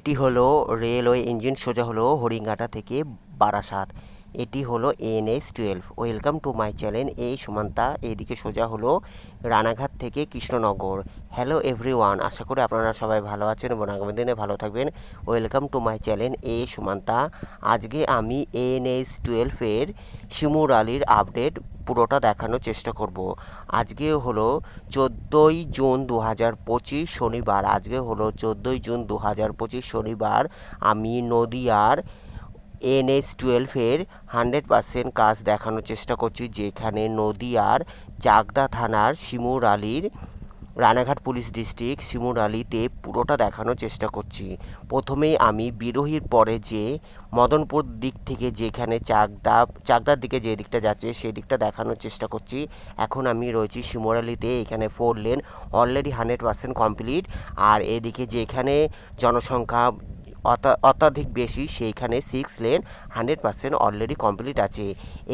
এটি হলো railway engine সোজা হলো হরিঙ্গাটা থেকে বারাসাত। এটি হলো NS twelve. Welcome to my channel এই সুমান্তা। এইদিকে সোজা হলো রানাঘাট থেকে কৃষ্ণনগর। হ্যালো এভরিওয়ান, আশা করি আপনারা সবাই ভালো আছেন এবং আগামী দিনে ভালো থাকবেন। ওয়েলকাম টু মাই চ্যানেল, এ সুমান্তা। আজকে আমি এনএস টুয়েলভের শিমুর আলীর আপডেট পুরোটা দেখানোর চেষ্টা করব। আজকে হলো চোদ্দোই জুন দু হাজার পঁচিশ শনিবার। আজকে হলো চোদ্দোই জুন দু হাজার পঁচিশ শনিবার আমি নদিয়ার এনএস টুয়েলভের হান্ড্রেড পার্সেন্ট কাজ দেখানোর চেষ্টা করছি, যেখানে নদিয়ার চাকদা থানার শিমুর আলীর রানাঘাট পুলিশ ডিস্ট্রিক্ট শিমুর আলীতে পুরোটা দেখানোর চেষ্টা করছি। প্রথমেই আমি বিরোহীর পরে যে মদনপুর দিক থেকে যেখানে চাকদা, চাকদার দিকে যে দিকটা যাচ্ছে, সেই দিকটা দেখানোর চেষ্টা করছি। এখন আমি রয়েছি শিমুরালিতে এখানে four lane already hundred percent complete আর এদিকে যেখানে জনসংখ্যা অত্যাধিক বেশি, সেইখানে six lane hundred percent already complete আছে।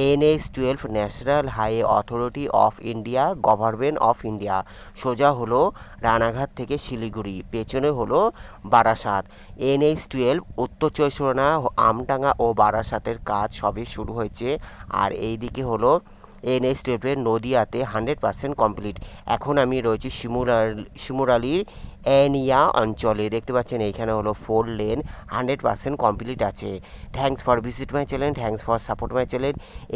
NS twelve national highway authority of India government of India সোজা হলো রানাঘাট থেকে শিলিগুড়ি, পেছনে হলো বারাসাত। এনএস টুয়েলভ উত্তর পরগনা আমডাঙ্গা ও বারাসাতের কাজ সবে শুরু হয়েছে। আর এইদিকে হলো এনএস টুয়েলভের নদিয়াতে হান্ড্রেড পার্সেন্ট কমপ্লিট এখন আমি রয়েছি শিমুরাল, শিমুরালির অ্যানিয়া অঞ্চলে দেখতে পাচ্ছেন এইখানে হলো four lane hundred percent complete আছে। Thanks for visit my channel thanks for support my channel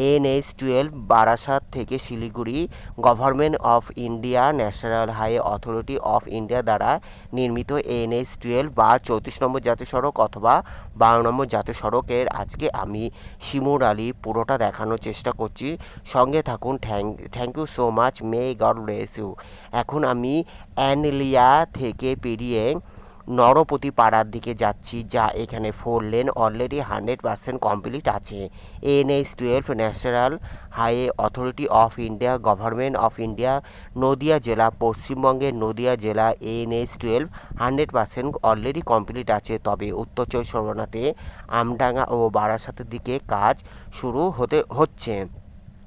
NS twelve Barasat থেকে Siliguri government of India national highway authority of India দ্বারা নির্মিত এনএস টুয়েলভ বা চৌত্রিশ নম্বর জাতীয় সড়ক অথবা বারো নম্বর জাতীয় সড়কের আজকে আমি শিমুর আলী পুরোটা দেখানোর চেষ্টা করছি। সঙ্গে থাকুন thank thank you so much may God bless you এখন আমি অ্যানলিয়া থেকে পেরিয়ে নরপতি পাড়ার দিকে যাচ্ছি, যা এখানে four lane already hundred percent complete আছে। NS twelve national highway authority of India government of India Nadia জেলা, পশ্চিমবঙ্গের নদিয়া জেলা NS twelve hundred percent already complete আছে। তবে উত্তর চব্বিশ পরগনাতে আমডাঙ্গা ও বারাসাতের দিকে কাজ শুরু হতে হচ্ছে।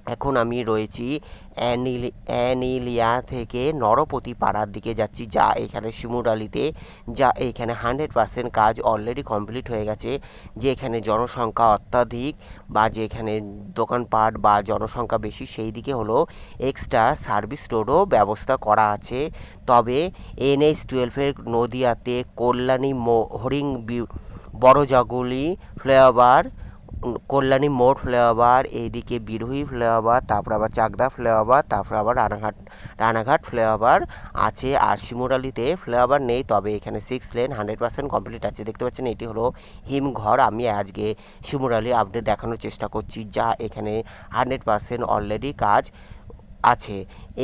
এখন আমি রয়েছি অ্যানিল, অ্যানিলিয়া থেকে নরপতি পাড়ার দিকে যাচ্ছি। যা এখানে শিমুরালিতে যা এখানে হান্ড্রেড পার্সেন্ট কাজ অলরেডি কমপ্লিট হয়ে গেছে। যে এখানে জনসংখ্যা অত্যাধিক বা যেখানে দোকানপাট বা জনসংখ্যা বেশি, সেই দিকে হলো এক্সট্রা সার্ভিস রোডও ব্যবস্থা করা আছে। তবে এনএইচ টুয়েলভের নদিয়াতে কল্যাণী মো, হরিং বি- বড় জাগুলি ফ্লাইওভার কল্যাণী মোড় ফ্লাইওভার এইদিকে বিরোহী ফ্লাইওভার, তারপর আবার চাকদা ফ্লাইওভার, তারপর আবার রানাঘাট রানাঘাট ফ্লাইওভার আছে। আর শিমুরালিতে ফ্লাইওভার নেই, তবে এখানে six lane hundred percent complete আছে। দেখতে পাচ্ছেন, এটি হলো হিমঘর। আমি আজকে শিমুরালি আপডেট দেখানোর চেষ্টা করছি, যা এখানে হান্ড্রেড পার্সেন্ট অলরেডি কাজ। আছে।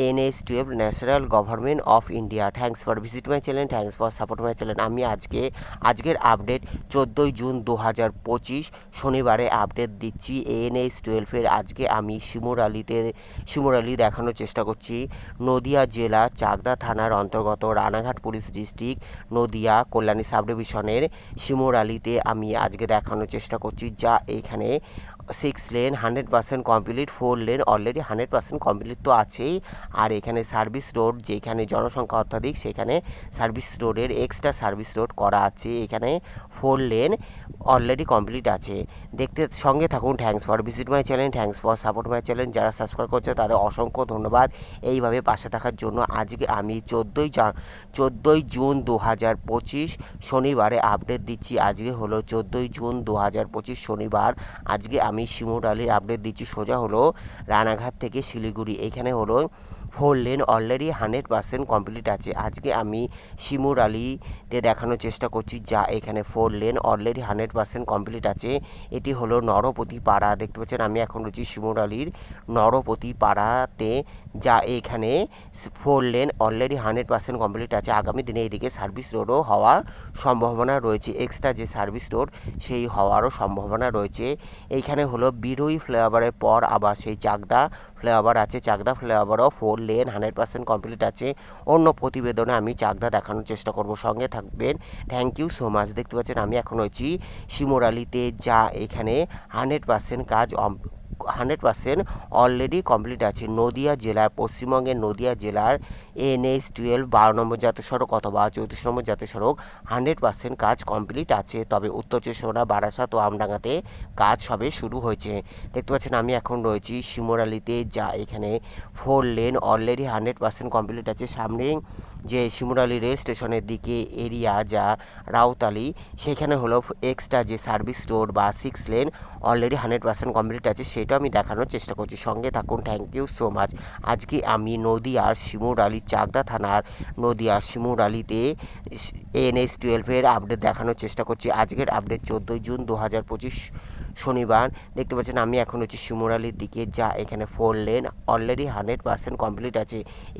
NS twelve national government of India thanks for visit my channel thanks for support my channel আমি আজকে, আজকের আপডেট চোদ্দোই জুন দু হাজার পঁচিশ, শনিবারে আপডেট দিচ্ছি এনএস টুয়েলভের আজকে আমি শিমুরালিতে শিমুরালি দেখানোর চেষ্টা করছি। নদিয়া জেলা, চাকদা থানার অন্তর্গত Ranaghat police district Nadia Kalyani sub ডিভিশনের শিমুরালিতে আমি আজকে দেখানোর চেষ্টা করছি। যা এখানে six lane hundred percent complete four lane already hundred percent complete তো আছেই। আর এখানে সার্ভিস রোড যেখানে জনসংখ্যা অত্যাধিক, সেখানে সার্ভিস রোডের এক্সট্রা সার্ভিস রোড করা আছে। এখানে ফোর লেন অলরেডি কমপ্লিট আছে। দেখতে সঙ্গে থাকুন thanks for visit my channel thanks for support my channel যারা সাবস্ক্রাইব করছে, তাদের অসংখ্য ধন্যবাদ। এইভাবে পাশে থাকার জন্য আজকে আমি চোদ্দোই চোদ্দোই জুন দু হাজার পঁচিশ শনিবারে আপডেট দিচ্ছি। আজকে হলো চোদ্দোই জুন দু হাজার পঁচিশ শনিবার। আজকে আমি শিমুর আলীর আপডেট দিচ্ছি। সোজা হলো রানাঘাট থেকে শিলিগুড়ি। এখানে হলো four lane already hundred percent complete আছে। আজকে আমি শিমুর আলীতে দেখানোর চেষ্টা করছি, যা এখানে four lane already hundred percent complete আছে। এটি হলো নরপতি পাড়া, দেখতে পাচ্ছেন? আমি এখন রয়েছি শিমুর আলীর নরপতি পাড়াতে, যা এখানে four lane already hundred percent complete আছে। আগামী দিনে এদিকে সার্ভিস রোডও হওয়ার সম্ভাবনা রয়েছে। এক্সট্রা যে সার্ভিস রোড সেই হওয়ারও সম্ভাবনা রয়েছে। এইখানে হলো বিরোহী ফ্লাইওভারের পর আবার সেই চাকদা ফ্লাইওভার আছে, Chakdah ফ্লাইওভারও four lane hundred percent complete আছে। অন্য প্রতিবেদনে আমি চাকদা দেখানোর চেষ্টা করব, সঙ্গে থাকবেন। থ্যাংক ইউ সো মাচ দেখতে পাচ্ছেন, আমি এখন হয়েছি শিমোরালিতে যা এখানে হান্ড্রেড পার্সেন্ট কাজ হান্ড্রেড পার্সেন্ট অলরেডি কমপ্লিট আছে। নদিয়া জেলার, পশ্চিমবঙ্গের নদিয়া জেলার এনএইচ টুয়েলভ বারো নম্বর জাতীয় সড়ক অথবা চৌত্রিশ নম্বর জাতীয় সড়ক হান্ড্রেড পার্সেন্ট কাজ কমপ্লিট আছে। তবে উত্তর চব্বিশ পরগনা, বারাসাত ও আমডাঙ্গাতে কাজ সবে শুরু হয়েছে। দেখতে পাচ্ছেন আমি এখন রয়েছি শিমরালিতে, যা এখানে four lane already hundred percent complete আছে। সামনে যে শিমুরালি রেল স্টেশনের দিকে এরিয়া, যা রাউতালি, সেখানে হলো এক্সট্রা যে সার্ভিস রোড বা six lane already hundred percent complete আছে। সেটা আমি দেখানোর চেষ্টা করছি। সঙ্গে থাকুন থ্যাংক ইউ সো মাচ আজকে আমি নদিয়ার শিমুরালি চাকদা থানার নদিয়ার শিমুরালিতে এনএস টুয়েলভের আপডেট দেখানোর চেষ্টা করছি। আজকের আপডেট চোদ্দোই জুন দু হাজার পঁচিশ শনিবার। দেখতে পাচ্ছেন, আমি এখন হচ্ছে শিমুরালির দিকে যা এখানে four lane already hundred percent complete আছে।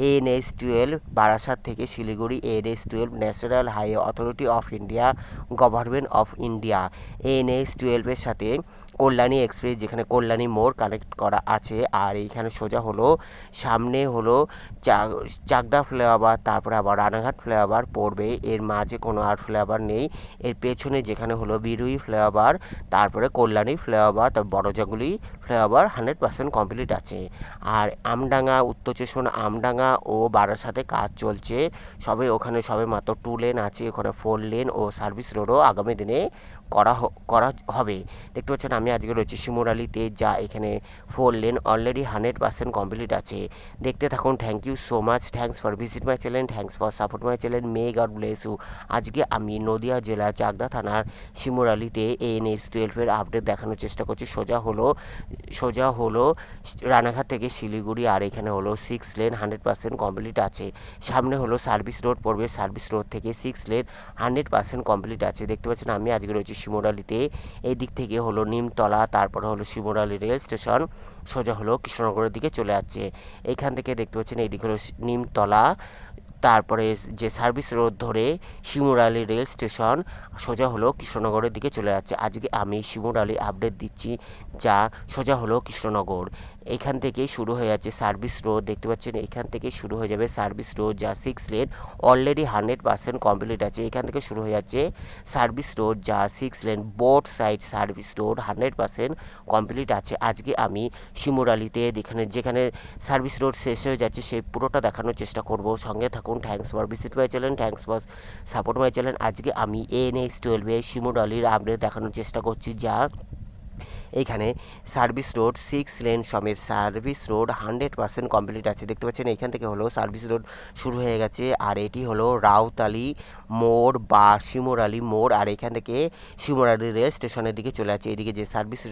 এনএস টুয়েলভ বারাসাত থেকে Siliguri, NS twelve national highway authority of India government of India NS টুয়েলভের সাথে কল্যাণী এক্সপ্রেস, যেখানে কল্যাণী মোড় কানেক্ট করা আছে। আর এইখানে সোজা হলো, সামনে হলো চাকদা ফ্লাইওভার তারপরে আবার রানাঘাট ফ্লাইওভার পড়বে। এর মাঝে কোনো আর ফ্লাইওভার নেই। এর পেছনে যেখানে হলো বিরুই ফ্লাইওভার তারপরে কল্যাণী ফ্লাইওভার তার Barajaguli flyover hundred percent complete আছে। আর আমডাঙ্গা, উত্তর স্টেশন আমডাঙ্গা ও বারাসাতে কাজ চলছে। সবে ওখানে সবে মাত্র টু লেন আছে, ওখানে ফোর লেন ও সার্ভিস রোডও আগামী দিনে করা করা হবে। দেখতে পাচ্ছেন আমি আজকে রয়েছি শিমুরালিতে যা এখানে four lane already hundred percent complete আছে। দেখতে থাকুন thank you so much thanks for visit my channel thanks for support my channel may God bless you আজকে আমি নদিয়া জেলা চাকদা থানার শিমুরালিতে এনএস টুয়েলভের আপডেট দেখানোর চেষ্টা করছি। সোজা হলো সোজা হলো রানাঘাট থেকে শিলিগুড়ি, আর এখানে হলো six lane hundred percent complete আছে। সামনে হলো সার্ভিস রোড পড়বে সার্ভিস রোড থেকে six lane hundred percent complete আছে। দেখতে পাচ্ছেন আমি আজকে রয়েছি শিমুরালিতে। এই দিক থেকে হলো নিমতলা, তারপরে হলো শিমুরালি রেল স্টেশন, সোজা হলো কৃষ্ণনগরের দিকে চলে যাচ্ছে। এইখান থেকে দেখতে পাচ্ছেন এই দিকে হলো নিমতলা, তারপরে যে সার্ভিস রোড ধরে শিমুরালি রেল স্টেশন, সোজা হলো কৃষ্ণনগরের দিকে চলে যাচ্ছে। আজকে আমি শিমুরালি আপডেট দিচ্ছি, যা সোজা হলো কৃষ্ণনগর। এখান থেকে শুরু হয়ে যাচ্ছে সার্ভিস রোড দেখতে পাচ্ছেন, এখান থেকে শুরু হয়ে যাবে সার্ভিস রোড যা six lane already hundred percent complete আছে। এখান থেকে শুরু হয়ে যাচ্ছে সার্ভিস রোড যা six lane board side service road hundred percent complete আছে। আজকে আমি শিমুরালিতে যেখানে যেখানে সার্ভিস রোড শেষ হয়ে যাচ্ছে, সেই পুরোটা দেখানোর চেষ্টা করব। সঙ্গে থাকুন thanks for visit my channel thanks for support my channel আজকে আমি এন এক্স টুয়েলভে শিমুরালির আপডেট দেখানোর চেষ্টা করছি, যা এখানে সার্ভিস রোড সিক্স লেন সমেত service road hundred percent complete আছে। দেখতে পাচ্ছেন, এখান থেকে হলো সার্ভিস রোড শুরু হয়ে গেছে। আর এটি হলো রাউতালি মোড় বা শিমুরালি মোড়, আর এখান থেকে শিমুরালি রেল স্টেশনের দিকে চলে যাচ্ছে। এদিকে যে সার্ভিস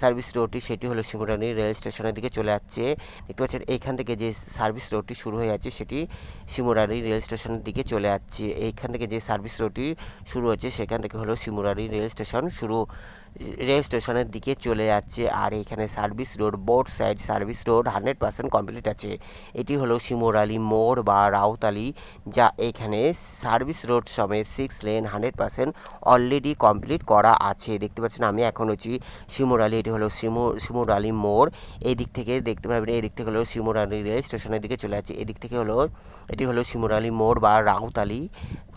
সার্ভিস রোডটি, সেটি হলো শিমুরালি রেল স্টেশনের দিকে চলে যাচ্ছে। দেখতে পাচ্ছেন, এখান থেকে যে সার্ভিস রোডটি শুরু হয়ে যাচ্ছে, সেটি শিমুরালি রেল স্টেশনের দিকে চলে যাচ্ছে। এইখান থেকে যে সার্ভিস রোডটি শুরু হচ্ছে, সেখান থেকে হলো শিমুরালি রেল স্টেশন শুরু, রেল স্টেশনের দিকে চলে যাচ্ছে। আর এখানে service road, both side service road hundred percent complete আছে। এটি হলো শিমুরালি মোড় বা রাউতালি, যা এখানে সার্ভিস রোড সমেত six lane hundred percent already complete করা আছে। দেখতে পাচ্ছেন আমি এখন হচ্ছি শিমুরালি এটি হলো শিমু শিমুরালি মোড়। এই দিক থেকে দেখতে পাবেন এই দিক থেকে হলো শিমুরালি রেল স্টেশনের দিকে চলে যাচ্ছে। এদিক থেকে হলো, এটি হলো শিমুরালি মোড় বা রাউতালি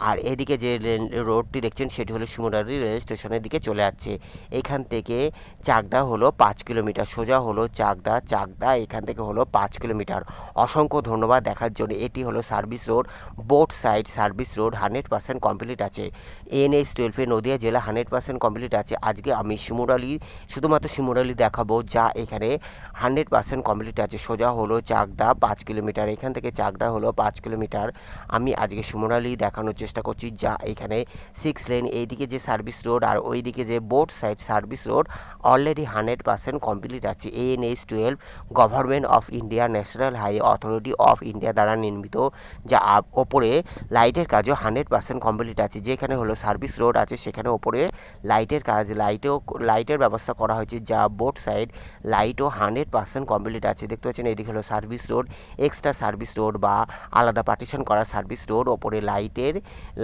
আর এদিকে যে রোডটি দেখছেন, সেটি হলো শিমুরালি রেল স্টেশনের দিকে চলে যাচ্ছে। এখান থেকে চাকদা হলো পাঁচ কিলোমিটার, সোজা হলো চাকদা চাকদা এখান থেকে হলো পাঁচ কিলোমিটার। অসংখ্য ধন্যবাদ দেখার জন্য। এটি হলো service road both side service road hundred percent complete আছে। এনএস টুয়েলভে নদিয়া জেলা হান্ড্রেড পার্সেন্ট কমপ্লিট আছে। আজকে আমি শিমুরালি শুধুমাত্র শিমুরালি দেখাবো যা এখানে হান্ড্রেড পার্সেন্ট কমপ্লিট আছে। সোজা হলো চাকদা, পাঁচ কিলোমিটার। এখান থেকে চাকদা হলো পাঁচ কিলোমিটার। আমি আজকে শিমুরালি দেখানোর চেষ্টা করছি যা এখানে সিক্স লেন এইদিকে যে সার্ভিস রোড আর ওইদিকে যে both side service road already hundred percent complete আছে। NH twelve government of India National Highway Authority of India দ্বারা নির্মিত, যা ওপরে লাইটের কাজও হান্ড্রেড পার্সেন্ট কমপ্লিট আছে। যেখানে হলো সার্ভিস রোড আছে, সেখানে ওপরে লাইটের কাজ লাইটেও লাইটের ব্যবস্থা করা হয়েছে যা বোট সাইড লাইটও হান্ড্রেড পার্সেন্ট কমপ্লিট আছে। দেখতে পাচ্ছেন, এদিকে হলো service road extra service road বা আলাদা পার্টিশন করা সার্ভিস রোড ওপরে লাইটের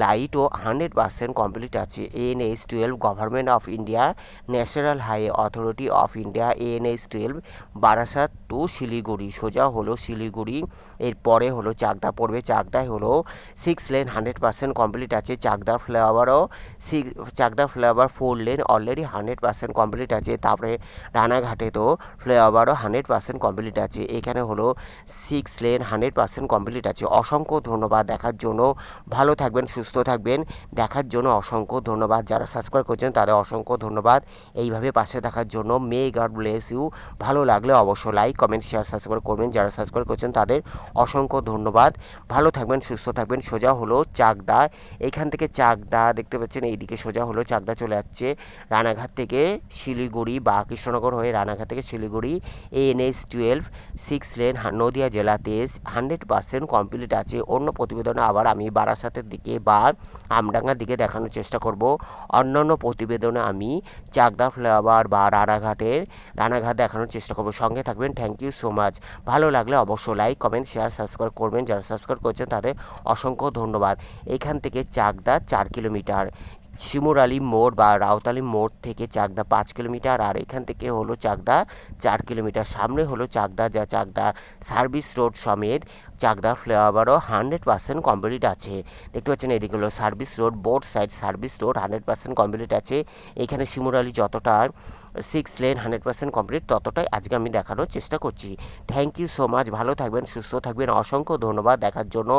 লাইটও হান্ড্রেড পার্সেন্ট কমপ্লিট আছে। N H twelve government of India National Highway Authority of India NH twelve Barasat to Siliguri সোজা হলো শিলিগুড়ি, এরপরে হলো চাকদা পড়বে। চাকদায় হলো six lane hundred percent complete আছে, Chakdah ফ্লাইওভারও six Chakdah flyover four lane already hundred percent complete আছে, তারপরে রানাঘাটে তো ফ্লাইওভারও হান্ড্রেড পার্সেন্ট কমপ্লিট আছে, এখানে হলো six lane hundred percent complete আছে। অসংখ্য ধন্যবাদ দেখার জন্য, ভালো থাকবেন, সুস্থ থাকবেন, দেখার জন্য অসংখ্য ধন্যবাদ, যারা সাবস্ক্রাইব করছেন তাদের অসংখ্য ধন্যবাদ, এইভাবে পাশে থাকার জন্য মে গড ব্লেস ইউ ভালো লাগলে অবশ্যই লাইক কমেন্ট শেয়ার সাবস্ক্রাইব করবেন, যারা সাবস্ক্রাইব করছেন তাদের অসংখ্য ধন্যবাদ। ভালো থাকবেন, সুস্থ থাকবেন, সোজা হলো চাকদা এইখান থেকে চাকদা দেখতে পাচ্ছেন, এইদিকে সোজা হলো চাকদা চলে যাচ্ছে রানাঘাট থেকে শিলিগুড়ি বা কৃষ্ণনগর হয়ে রানাঘাট থেকে Siliguri NH twelve six lane Nadia জেলাতে হান্ড্রেড পার্সেন্ট কমপ্লিট আছে। অন্য প্রতিবেদনে আবার আমি বারাসাতের দিকে বা আমডাঙ্গার দিকে দেখানোর চেষ্টা করব। অন্যান্য প্রতিবেদনে আমি চাকদা ফ্লাইওভার বা রানাঘাটের, রানাঘাট দেখানোর চেষ্টা করব। সঙ্গে থাকবেন। থ্যাংক ইউ সো মাচ ভালো লাগলে অবশ্যই লাইক কমেন্ট শেয়ার সাবস্ক্রাইব করবেন। যারা সাবস্ক্রাইব করছেন তাদের অসংখ্য ধন্যবাদ। এখান থেকে চাকদা চার কিলোমিটার। শিমুর শিমুরালি মোড় বা রাউতালি মোড় থেকে চাকদা পাঁচ কিলোমিটার আর এখান থেকে হলো চাকদা চার কিলোমিটার। সামনে হলো চাকদা যা চাকদা সার্ভিস রোড সমেত চাকদা ফ্লাইওভারও হান্ড্রেড পার্সেন্ট কমপ্লিট আছে। দেখতে পাচ্ছেন এদিকে হলো service road, both side service road hundred percent complete আছে। এখানে শিমুরালি যতটা six lane hundred percent complete ততটাই আজকে আমি দেখানোর চেষ্টা করছি। থ্যাংক ইউ সো মাচ ভালো থাকবেন, সুস্থ থাকবেন, অসংখ্য ধন্যবাদ দেখার জন্য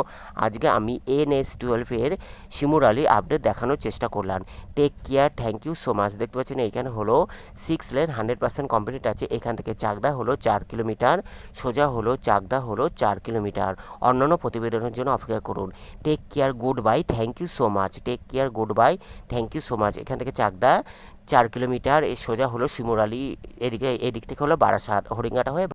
আজকে আমি এন এস টুয়েলভের শিমুরালি আপডেট দেখানোর চেষ্টা করলাম। Take care thank you so much দেখতে পাচ্ছেন এখানে হলো six lane hundred percent complete আছে। এখান থেকে চাকদা হলো চার কিলোমিটার, সোজা হলো চাকদা হলো চার কিলোমিটার। অন্যান্য প্রতিবেদনের জন্য অপেক্ষা করুন। Take care good bye thank you so much take care good bye thank you so much এখান থেকে চাকদা, চার কিলোমিটার সোজা হলো শিমুরালি, এদিকে, এদিক থেকে হলো বারাসাত হরিঙ্গাটা হয়ে